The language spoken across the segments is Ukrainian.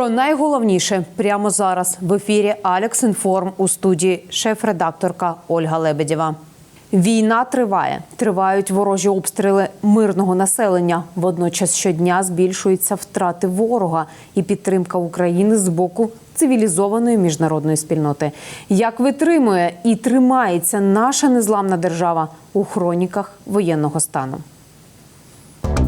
Про найголовніше прямо зараз в ефірі Алекс Інформ у студії шеф-редакторка Ольга Лебедєва. Війна триває. Тривають ворожі обстріли мирного населення. Водночас щодня збільшуються втрати ворога і підтримка України з боку цивілізованої міжнародної спільноти. Як витримує і тримається наша незламна держава у хроніках воєнного стану?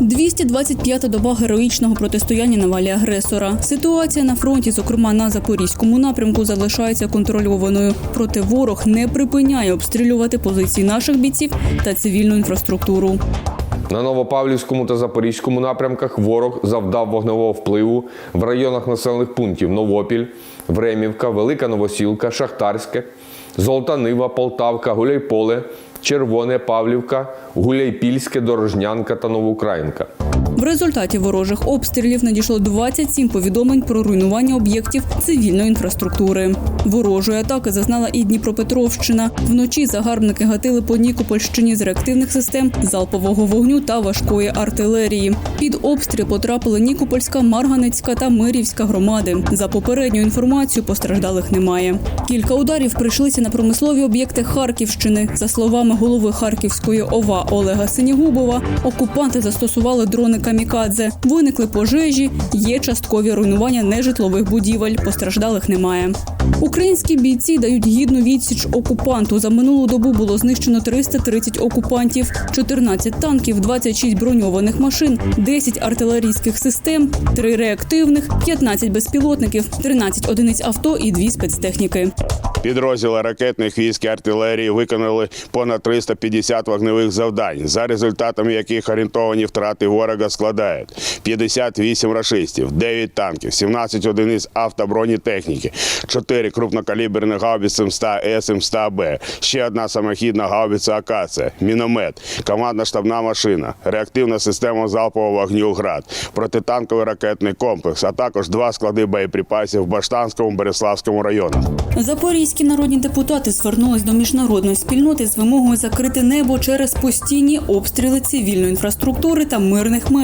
225-та доба героїчного протистояння на валі агресора. Ситуація на фронті, зокрема на запорізькому напрямку, залишається контрольованою. Проте ворог не припиняє обстрілювати позиції наших бійців та цивільну інфраструктуру. На Новопавлівському та Запорізькому напрямках ворог завдав вогневого впливу в районах населених пунктів Новопіль, Времівка, Велика Новосілка, Шахтарське, Золота Нива, Полтавка, Гуляйполе, Червоне, Павлівка, Гуляйпільське, Дорожнянка та Новоукраїнка. В результаті ворожих обстрілів надійшло 27 повідомлень про руйнування об'єктів цивільної інфраструктури. Ворожої атаки зазнала і Дніпропетровщина. Вночі загарбники гатили по Нікопольщині з реактивних систем залпового вогню та важкої артилерії. Під обстріл потрапили Нікопольська, Марганецька та Мирівська громади. За попередньою інформацією, постраждалих немає. Кілька ударів прийшлися на промислові об'єкти Харківщини. За словами голови Харківської ОВА Олега Синігубова, окупанти застосували дрони камікадзе. Виникли пожежі, є часткові руйнування нежитлових будівель. Постраждалих немає. Українські бійці дають гідну відсіч окупанту. За минулу добу було знищено 330 окупантів, 14 танків, 26 броньованих машин, 10 артилерійських систем, 3 реактивних, 15 безпілотників, 13 одиниць авто і 2 спецтехніки. Підрозділи ракетних військ і артилерії виконали понад 350 вогневих завдань, за результатами яких орієнтовані втрати ворога складають 58 рашистів, 9 танків, 17 одиниць автобронетехніки, 4 крупнокаліберних гаубиці М100 С М100Б, ще одна самохідна гаубиця Акація, міномет, командна штабна машина, реактивна система залпового вогню «Град», протитанковий ракетний комплекс, а також два склади боєприпасів в Баштанському Береславському районах. Запорізькі народні депутати звернулись до міжнародної спільноти з вимогою закрити небо через постійні обстріли цивільної інфраструктури та мирних мешканців,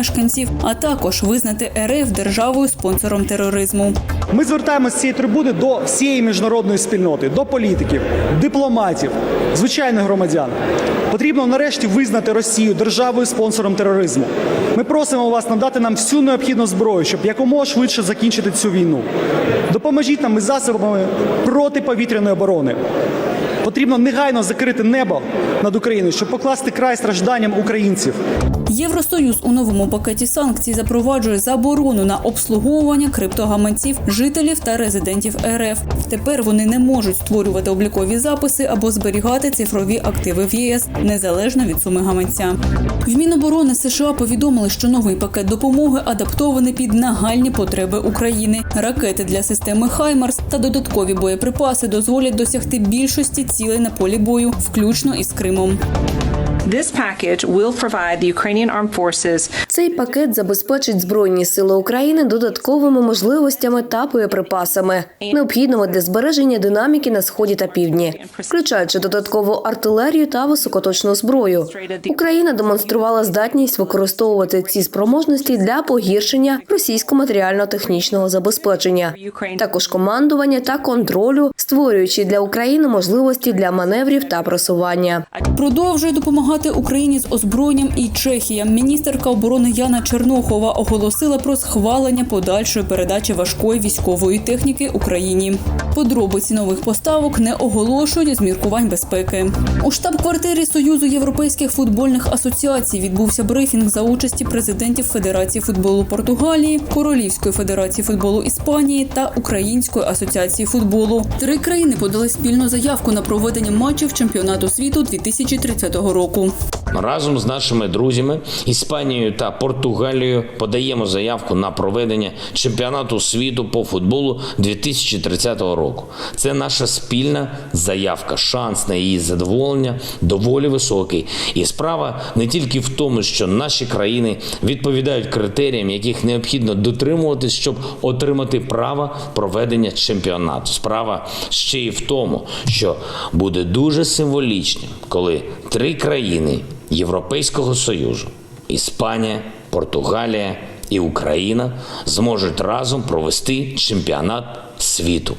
а також визнати РФ державою спонсором тероризму. Ми звертаємося з цієї трибуни до всієї міжнародної спільноти, до політиків, дипломатів, звичайних громадян. Потрібно нарешті визнати Росію державою спонсором тероризму. Ми просимо вас надати нам всю необхідну зброю, щоб якомога швидше закінчити цю війну. Допоможіть нам із засобами протиповітряної оборони. Потрібно негайно закрити небо над Україною, щоб покласти край стражданням українців. Євросоюз у новому пакеті санкцій запроваджує заборону на обслуговування криптогаманців жителів та резидентів РФ. Тепер вони не можуть створювати облікові записи або зберігати цифрові активи в ЄС незалежно від суми гаманця. В Міноборони США повідомили, що новий пакет допомоги адаптований під нагальні потреби України. Ракети для системи Хаймарс та додаткові боєприпаси дозволять досягти більшості цілей на полі бою, включно із Кримом. This package will provide the Ukrainian armed forces Цей пакет забезпечить Збройні сили України додатковими можливостями та боєприпасами, необхідними для збереження динаміки на сході та півдні, включаючи додаткову артилерію та високоточну зброю. Україна демонструвала здатність використовувати ці спроможності для погіршення російського матеріально-технічного забезпечення, також командування та контролю, створюючи для України можливості для маневрів та просування. Продовжує допомагати Україні з озброєнням і Чехія. Міністерка оборони Яна Чернохова оголосила про схвалення подальшої передачі важкої військової техніки Україні. Подробиці нових поставок не оголошують з міркувань безпеки. У штаб-квартирі Союзу європейських футбольних асоціацій відбувся брифінг за участі президентів Федерації футболу Португалії, Королівської федерації футболу Іспанії та Української асоціації футболу. Три країни подали спільну заявку на проведення матчів чемпіонату світу 2030 року. Разом з нашими друзями Іспанією та Португалією подаємо заявку на проведення чемпіонату світу по футболу 2030 року. Це наша спільна заявка. Шанс на її задоволення доволі високий. І справа не тільки в тому, що наші країни відповідають критеріям, яких необхідно дотримуватись, щоб отримати право проведення чемпіонату. Справа ще й в тому, що буде дуже символічним, коли три країни Європейського Союзу Іспанія, Португалія і Україна зможуть разом провести чемпіонат світу.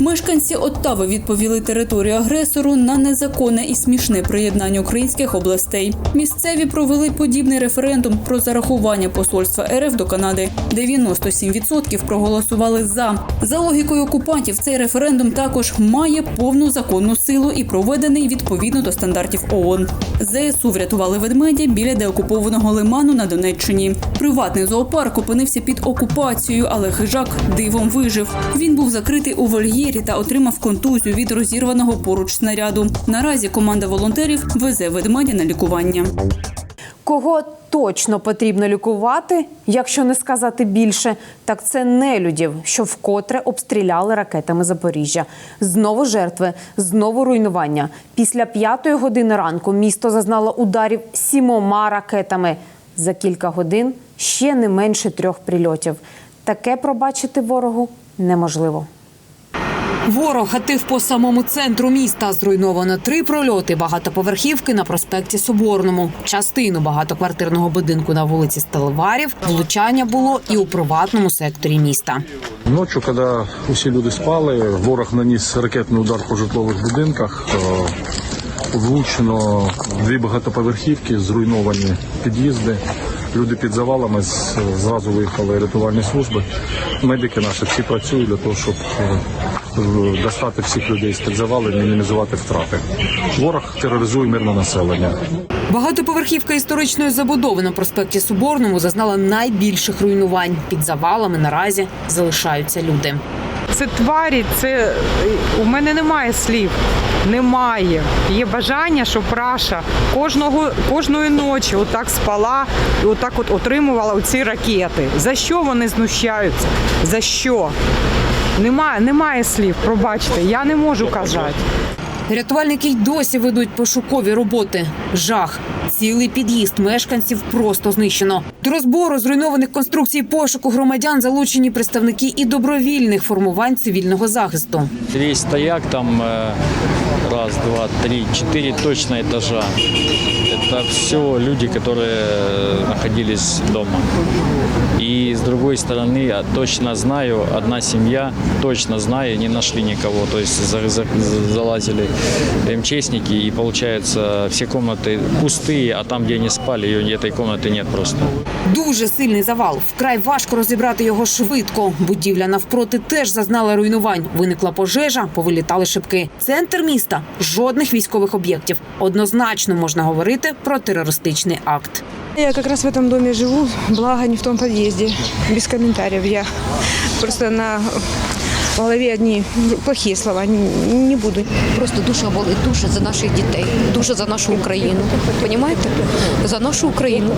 Мешканці Оттави відповіли територію агресору на незаконне і смішне приєднання українських областей. Місцеві провели подібний референдум про зарахування посольства РФ до Канади. 97% проголосували за. За логікою окупантів, цей референдум також має повну законну силу і проведений відповідно до стандартів ООН. ЗСУ врятували ведмедя біля деокупованого лиману на Донеччині. Приватний зоопарк опинився під окупацією, але хижак дивом вижив. Він був закритий у вольєрі та отримав контузію від розірваного поруч снаряду. Наразі команда волонтерів везе ведмедя на лікування. Кого точно потрібно лікувати, якщо не сказати більше, так це нелюдів, що вкотре обстріляли ракетами Запоріжжя. Знову жертви, знову руйнування. Після п'ятої години ранку місто зазнало ударів сімома ракетами. За кілька годин ще не менше трьох прильотів. Таке пробачити ворогу неможливо. Ворог гатив по самому центру міста. Зруйновано три прольоти багатоповерхівки на проспекті Соборному, частину багатоквартирного будинку на вулиці Стелеварів. Влучання було і у приватному секторі міста. Ночі, коли усі люди спали, ворог наніс ракетний удар по житлових будинках. Влучено дві багатоповерхівки, зруйновані під'їзди. Люди під завалами зразу виїхали рятувальні служби. Медики наші всі працюють для того, щоб е, достати всіх людей з під завалів, мінімізувати втрати. Ворог тероризує мирне населення. Багатоповерхівка історичної забудови на проспекті Соборному зазнала найбільших руйнувань. Під завалами наразі залишаються люди. Це тварі, це е, у мене немає слів. Немає. Є бажання, щоб Раша кожного кожної ночі отак спала і отак от отримувала ці ракети. За що вони знущаються? За що? Немає, немає слів. Пробачте, я не можу казати. Рятувальники й досі ведуть пошукові роботи. Жах Цілий під'їзд мешканців просто знищено. До розбору зруйнованих конструкцій пошуку громадян залучені представники і добровільних формувань цивільного захисту. Весь стояк там э, раз, два, три, четыре точно этажа. Это все люди, которые э, находились дома. И с другой стороны, я точно знаю, одна семья, точно знаю, не нашли никого. То есть за- за- залазили МЧСники, и получается все комнаты пустые, а там, где они спали, ее- этой комнаты нет просто. Дуже сильний завал. Вкрай важко розібрати його швидко. Будівля навпроти теж зазнала руйнувань. Виникла пожежа, повилітали шибки. Центр міста жодних військових об'єктів. Однозначно можна говорити про терористичний акт. Я якраз в этом домі живу, благо не в тому під'їзді, Без коментарів. Я просто на голові одні плохі слова. Не, не буду. Просто душа болить, душа за наших дітей, душа за нашу Україну. Понімаєте? За нашу Україну.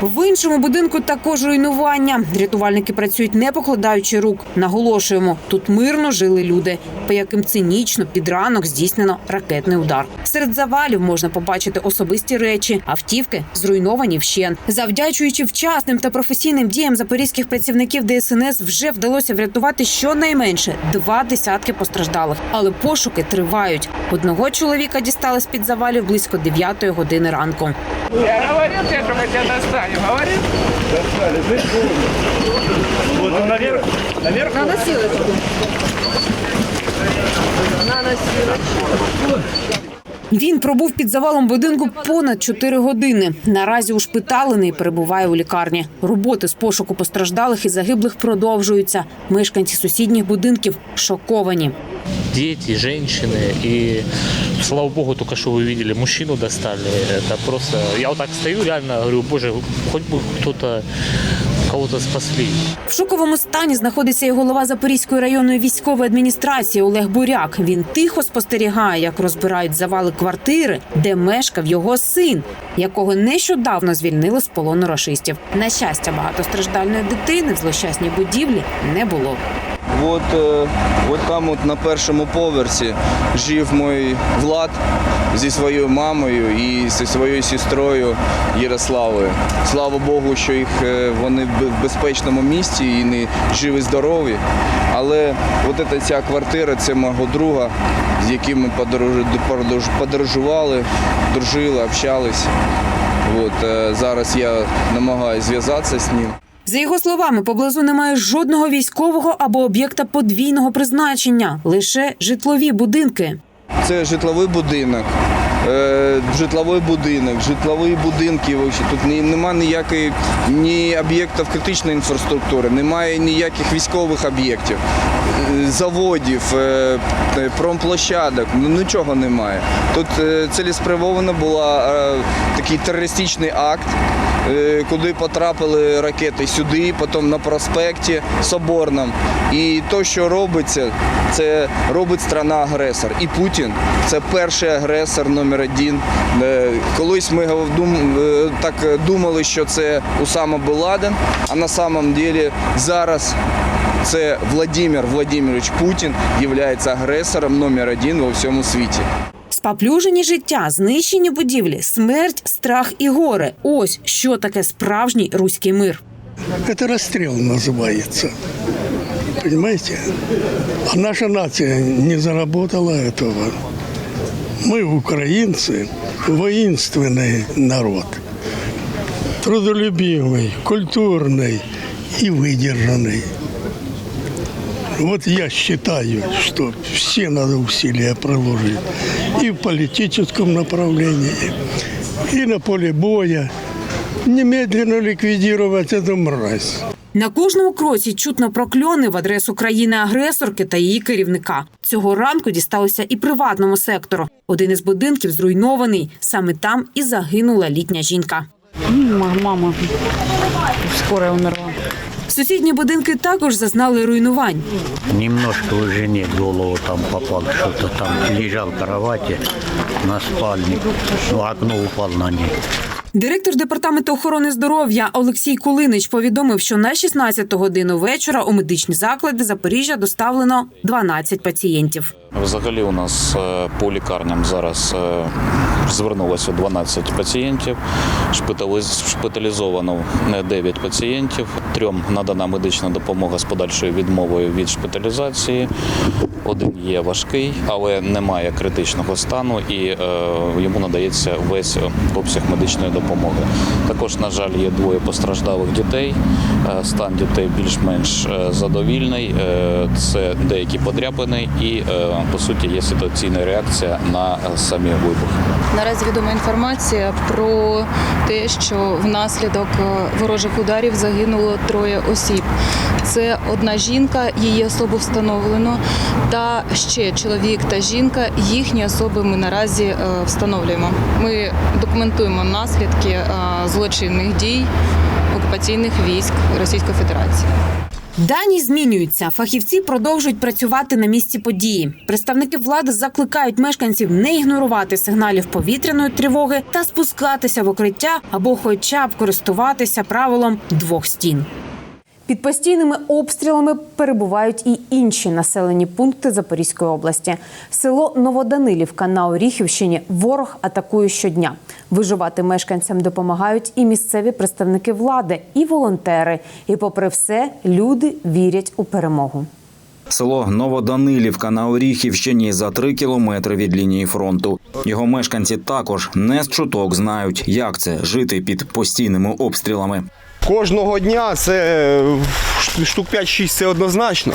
В іншому будинку також руйнування. Рятувальники працюють не покладаючи рук. Наголошуємо, тут мирно жили люди, по яким цинічно під ранок здійснено ракетний удар. Серед завалів можна побачити особисті речі, автівки зруйновані вщен. Завдячуючи вчасним та професійним діям запорізьких працівників ДСНС, вже вдалося врятувати щонайменше два десятки постраждалих. Але пошуки тривають. Одного чоловіка дістали з під завалів близько 9 години ранку. Я говорил тебе, что мы достанем. Говорил? Вот наверх. Наверх. Він пробув під завалом будинку понад 4 години. Наразі ушпиталений перебуває у лікарні. Роботи з пошуку постраждалих і загиблих продовжуються. Мешканці сусідніх будинків шоковані. дети, женщины. И слава богу, только что вы видели, мужчину достали. Это просто... Я вот так стою, реально говорю, боже, хоть бы кто-то кого-то спасли. В шоковому стані знаходиться і голова Запорізької районної військової адміністрації Олег Буряк. Він тихо спостерігає, як розбирають завали квартири, де мешкав його син, якого нещодавно звільнили з полону рашистів. На щастя, багатостраждальної дитини в злощасній будівлі не було. От, е, от там от на першому поверсі жив мій Влад зі своєю мамою і зі своєю сестрою Ярославою. Слава Богу, що їх е, вони в безпечному місці і не живі, здорові. Але от ця- квартира це мого друга, з яким ми подорож- подорож- подорожували, дружили, общались. От, е, зараз я намагаюся зв'язатися з ним. За його словами, поблизу немає жодного військового або об'єкта подвійного призначення, лише житлові будинки. Це житловий будинок. Е, житловий будинок, житлові будинки. Тут немає нема ніякої ні об'єктів критичної інфраструктури, немає ніяких військових об'єктів, заводів, е, е, промплощадок. Ну нічого немає. Тут е, цілеспрямовано був такий терористичний акт. Куди потрапили ракети сюди, потім на проспекті Соборному. І то, що робиться, це робить страна-агресор. І Путін це перший агресор номер один. Колись ми так думали, що це Усама Ладен, а на самом деле зараз це Владимир Владимирович Путін є агресором номер один во всьому світі. Спаплюжені життя, знищені будівлі, смерть, страх і горе. Ось що таке справжній руський мир. Это расстрел называется. Понимаете? А наша нация не заработала этого. Мы, украинцы, воинственный народ. Трудолюбивый, культурный и выдержанный. Вот я считаю, что все надо усилия приложить. И в политическом направлении, и на поле боя. Немедленно ликвидировать эту мразь. На кожному кроці чутно прокльони в адресу країни-агресорки та її керівника. Цього ранку дісталося і приватному сектору. Один із будинків зруйнований. Саме там і загинула літня жінка. Мама скоро умерла. Сусідні будинки також зазнали руйнувань. Немножко у жені голову там попало, що то там лежав в кроваті на спальні, ну, окно упал на ній. Директор департаменту охорони здоров'я Олексій Кулинич повідомив, що на 16 годину вечора у медичні заклади Запоріжжя доставлено 12 пацієнтів. Взагалі у нас е, по лікарням зараз е, звернулося 12 пацієнтів, шпиталіз- шпиталізовано е, 9 пацієнтів, трьом надана медична допомога з подальшою відмовою від шпиталізації. Один є важкий, але немає критичного стану і е, йому надається весь обсяг медичної допомоги. Також, на жаль, є двоє постраждалих дітей. Стан дітей більш-менш задовільний. Це деякі подряпини і, по суті, є ситуаційна реакція на е, самі вибухи. Наразі відома інформація про те, що внаслідок е, ворожих ударів загинуло троє осіб. Це одна жінка, її особу встановлено, та ще чоловік та жінка. Їхні особи ми наразі е, встановлюємо. Ми документуємо наслідки злочинних дій окупаційних військ Російської Федерації. Дані змінюються. Фахівці продовжують працювати на місці події. Представники влади закликають мешканців не ігнорувати сигналів повітряної тривоги та спускатися в укриття або, хоча б користуватися правилом двох стін. Під постійними обстрілами перебувають і інші населені пункти Запорізької області. Село Новоданилівка на Оріхівщині ворог атакує щодня. Виживати мешканцям допомагають і місцеві представники влади, і волонтери. І, попри все, люди вірять у перемогу. Село Новоданилівка на Оріхівщині за три кілометри від лінії фронту. Його мешканці також не з чуток знають, як це жити під постійними обстрілами. Кожного дня це е, штук 5-6 це однозначно.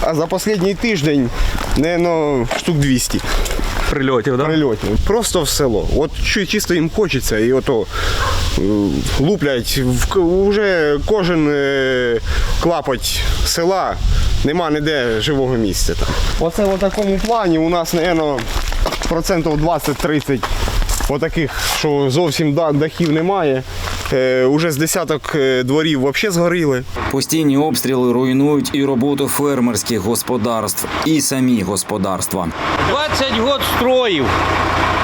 А за останній тиждень, ну, штук 200. Прильотів, да? Прильотів. Просто в село. От чисто їм хочеться, і ото е, луплять. В- Уже кожен е, клапоть села, нема ніде живого місця. Там. Оце в такому плані у нас, мабуть, процентів 20-30 отаких, що зовсім дахів немає. Е, уже з десяток е, дворів взагалі згоріли. Постійні обстріли руйнують і роботу фермерських господарств, і самі господарства. 20 год строїв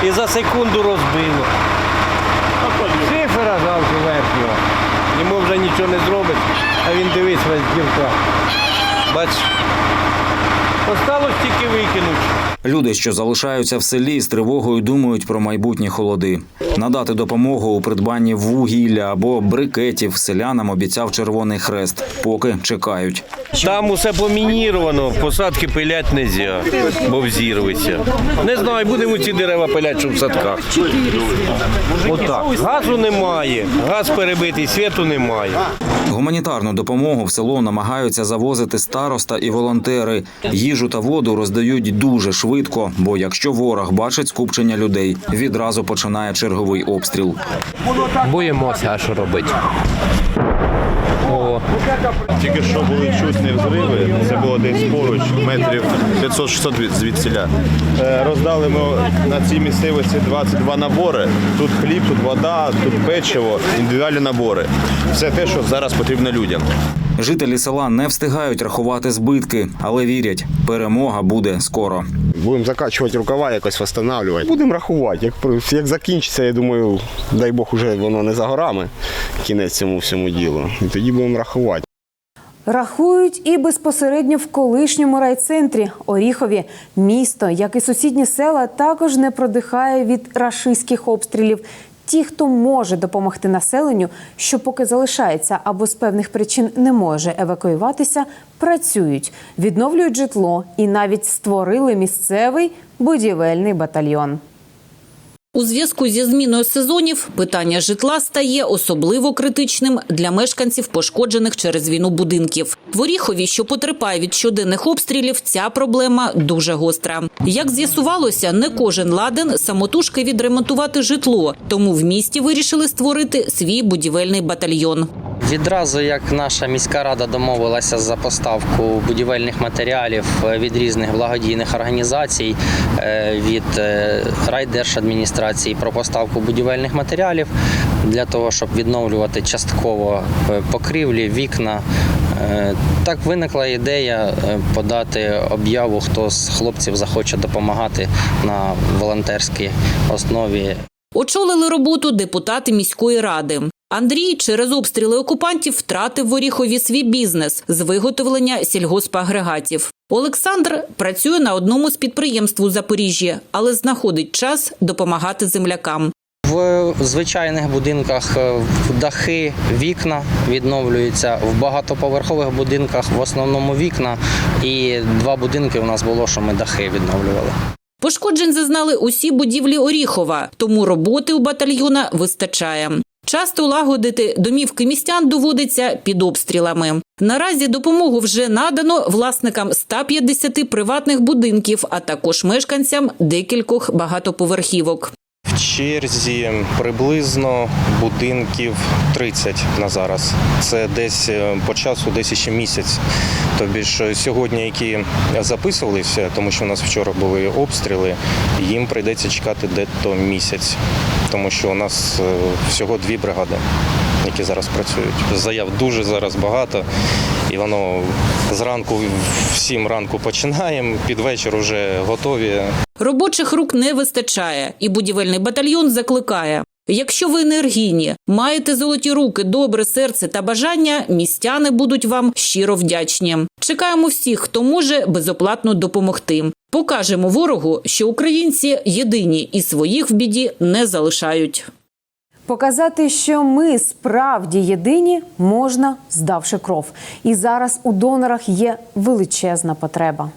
і за секунду розбило. Шифера жалко верхнього. Йому вже нічого не зробить, а він дивись весь дірка. Бач, осталось тільки викинути. Люди, що залишаються в селі, з тривогою думають про майбутні холоди. Надати допомогу у придбанні вугілля або брикетів селянам обіцяв Червоний Хрест, поки чекають. Там усе помініровано, посадки пилять не можна, бо взірветься. Не знаю, будемо ці дерева пиляти, щоб в садках. Отак. Газу немає, газ перебитий, світу немає. Гуманітарну допомогу в село намагаються завозити староста і волонтери. Їжу та воду роздають дуже швидко, бо якщо ворог бачить скупчення людей, відразу починає черговий обстріл. Боїмося, а що робити? О, Тільки що були чутні взриви, це було десь поруч, метрів 500-600 від звідсіля. Е, Роздали ми на цій місцевості 22 набори. Тут хліб, тут вода, тут печиво, індивідуальні набори. Все те, що зараз потрібно людям. Жителі села не встигають рахувати збитки, але вірять, перемога буде скоро. Будемо закачувати рукава, якось встановлювати. Будемо рахувати. Як, про- як закінчиться, я думаю, дай Бог, уже воно не за горами, кінець цьому всьому ділу. І тоді будемо рахувати. Рахують і безпосередньо в колишньому райцентрі Оріхові. Місто, як і сусідні села, також не продихає від рашистських обстрілів. Ті, хто може допомогти населенню, що поки залишається або з певних причин не може евакуюватися, працюють, відновлюють житло і навіть створили місцевий будівельний батальйон. У зв'язку зі зміною сезонів питання житла стає особливо критичним для мешканців пошкоджених через війну будинків. В Оріхові, що потерпає від щоденних обстрілів, ця проблема дуже гостра. Як з'ясувалося, не кожен ладен самотужки відремонтувати житло, тому в місті вирішили створити свій будівельний батальйон. Відразу як наша міська рада домовилася за поставку будівельних матеріалів е, від різних благодійних організацій, е, від е, райдержадміністрації про поставку будівельних матеріалів для того, щоб відновлювати частково е, покрівлі, вікна. Е, Так виникла ідея е, подати об'яву, хто з хлопців захоче допомагати на волонтерській основі Очолили роботу депутати міської ради. Андрій через обстріли окупантів втратив в Оріхові свій бізнес з виготовлення сільгоспагрегатів. Олександр працює на одному з підприємств у Запоріжжі, але знаходить час допомагати землякам. В звичайних будинках е, дахи, вікна відновлюються. В багатоповерхових будинках в основному вікна. І два будинки у нас було, що ми дахи відновлювали. Пошкоджень зазнали усі будівлі Оріхова, тому роботи у батальйона вистачає. Часто лагодити домівки містян доводиться під обстрілами. Наразі допомогу вже надано власникам 150 приватних будинків, а також мешканцям декількох багатоповерхівок. В черзі приблизно будинків 30 на зараз. Це десь е, по часу, десь ще місяць. Тобі ж сьогодні, які записувалися, тому що у нас вчора були обстріли, їм прийдеться чекати десь місяць, тому що у нас е, всього дві бригади, які зараз працюють. Заяв дуже зараз багато, і воно зранку в 7 ранку починаємо, під вечір вже готові. Робочих рук не вистачає, і будівельний батальйон закликає. Якщо ви енергійні, маєте золоті руки, добре серце та бажання, містяни будуть вам щиро вдячні. Чекаємо всіх, хто може безоплатно допомогти. Покажемо ворогу, що українці єдині і своїх в біді не залишають. Показати, що ми справді єдині, можна, здавши кров. І зараз у донорах є величезна потреба.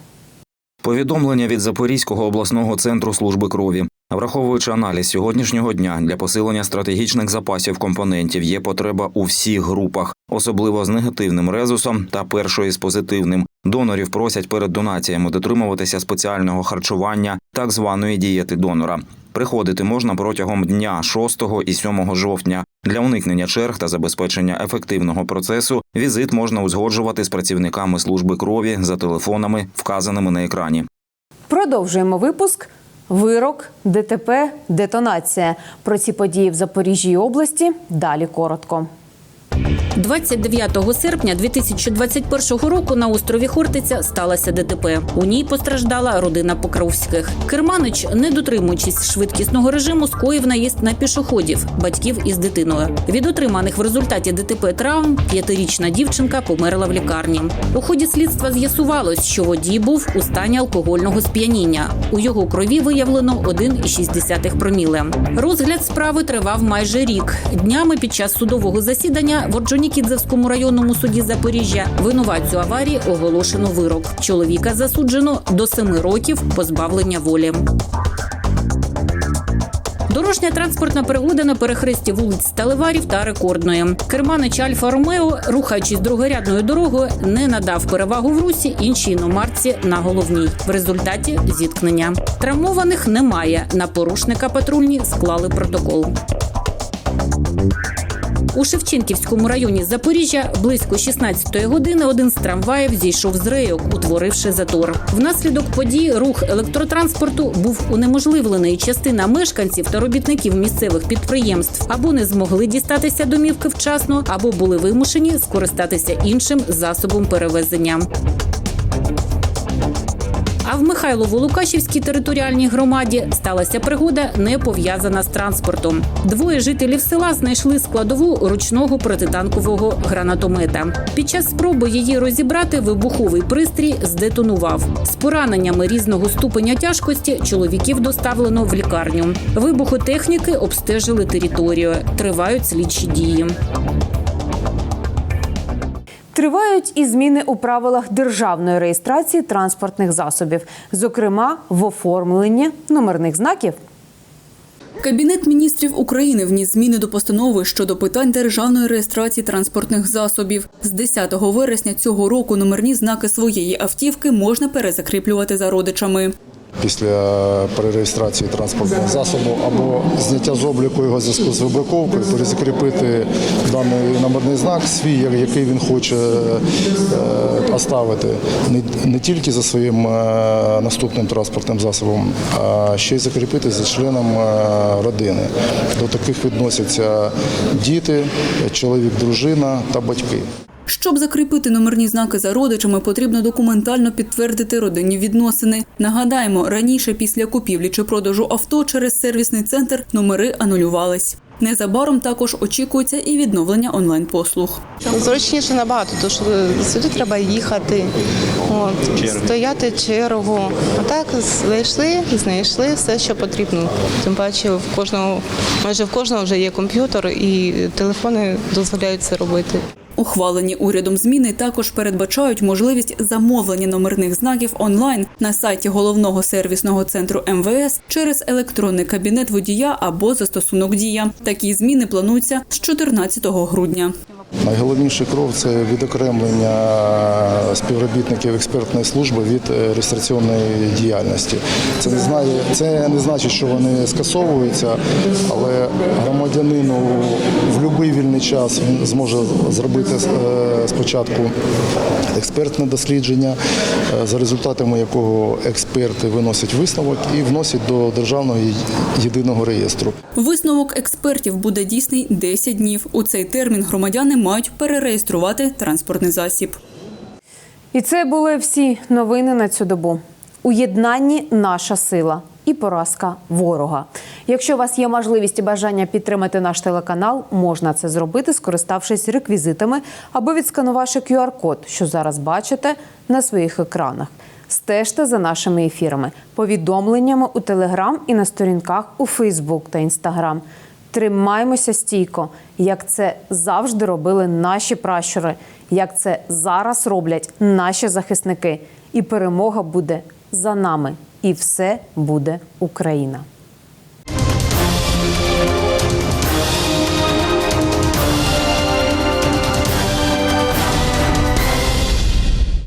Повідомлення від Запорізького обласного центру служби крові. Враховуючи аналіз сьогоднішнього дня для посилення стратегічних запасів компонентів, є потреба у всіх групах, особливо з негативним резусом та першої з позитивним. Донорів просять перед донаціями дотримуватися спеціального харчування, так званої дієти донора. Приходити можна протягом дня 6 і 7 жовтня. Для уникнення черг та забезпечення ефективного процесу візит можна узгоджувати з працівниками служби крові за телефонами, вказаними на екрані. Продовжуємо випуск. Вирок, ДТП, детонація. Про ці події в Запоріжжі області далі коротко. 29 серпня 2021 року на острові Хортиця сталося ДТП. У ній постраждала родина Покровських. Керманич, не дотримуючись швидкісного режиму, скоїв наїзд на пішоходів, батьків із дитиною. Від отриманих в результаті ДТП травм п'ятирічна дівчинка померла в лікарні. У ході слідства з'ясувалось, що водій був у стані алкогольного сп'яніння. У його крові виявлено 1,6 проміле. Розгляд справи тривав майже рік. Днями під час судового засідання в Орджонікідзевському районному суді Запоріжжя винуватцю аварії оголошено вирок. Чоловіка засуджено до семи років позбавлення волі. Дорожня транспортна пригода на перехресті вулиць Сталеварів та Рекордної. Керманич Альфа Ромео, рухаючись другорядною дорогою, не надав перевагу в русі іншій іномарці на головній. В результаті зіткнення травмованих немає. На порушника патрульні склали протокол. У Шевченківському районі Запоріжжя близько 16-ї години один з трамваїв зійшов з рейок, утворивши затор. Внаслідок подій рух електротранспорту був унеможливлений. Частина мешканців та робітників місцевих підприємств або не змогли дістатися домівки вчасно, або були вимушені скористатися іншим засобом перевезення. А в Михайлово-Лукашівській територіальній громаді сталася пригода, не пов'язана з транспортом. Двоє жителів села знайшли складову ручного протитанкового гранатомета. Під час спроби її розібрати вибуховий пристрій здетонував. З пораненнями різного ступеня тяжкості чоловіків доставлено в лікарню. Вибухотехніки обстежили територію. Тривають слідчі дії. Тривають і зміни у правилах державної реєстрації транспортних засобів, зокрема в оформленні номерних знаків. Кабінет міністрів України вніс зміни до постанови щодо питань державної реєстрації транспортних засобів. З 10 вересня цього року номерні знаки своєї автівки можна перезакріплювати за родичами. Після перереєстрації транспортного засобу або зняття з обліку його зв'язку з вибраковкою, перезакріпити даний номерний знак свій, який він хоче е, оставити не, тільки за своїм е, наступним транспортним засобом, а ще й закріпити за членом е, родини. До таких відносяться діти, чоловік, дружина та батьки. Щоб закріпити номерні знаки за родичами, потрібно документально підтвердити родинні відносини. Нагадаємо, раніше після купівлі чи продажу авто через сервісний центр номери анулювались. Незабаром також очікується і відновлення онлайн-послуг. Зручніше набагато, тому що сюди треба їхати, от, стояти чергу. А так зайшли, знайшли все, що потрібно. Тим паче в кожного, майже в кожного вже є комп'ютер і телефони дозволяють це робити. Ухвалені урядом зміни також передбачають можливість замовлення номерних знаків онлайн на сайті головного сервісного центру МВС через електронний кабінет водія або застосунок дія. Такі зміни плануються з 14 грудня. Найголовніший крок це відокремлення співробітників експертної служби від е, реєстраційної діяльності. Це не знає, це не значить, що вони скасовуються, але громадянину в будь-який вільний час він зможе зробити е, спочатку експертне дослідження, е, за результатами якого експерти виносять висновок і вносять до державного єдиного реєстру. Висновок експертів буде дійсний 10 днів. У цей термін громадяни мають перереєструвати транспортний засіб. І це були всі новини на цю добу. У єднанні наша сила і поразка ворога. Якщо у вас є можливість і бажання підтримати наш телеканал, можна це зробити, скориставшись реквізитами або відсканувавши QR-код, що зараз бачите на своїх екранах. Стежте за нашими ефірами, повідомленнями у Телеграм і на сторінках у Фейсбук та Інстаграм. Тримаймося стійко, як це завжди робили наші пращури, як це зараз роблять наші захисники. І перемога буде за нами. І все буде Україна.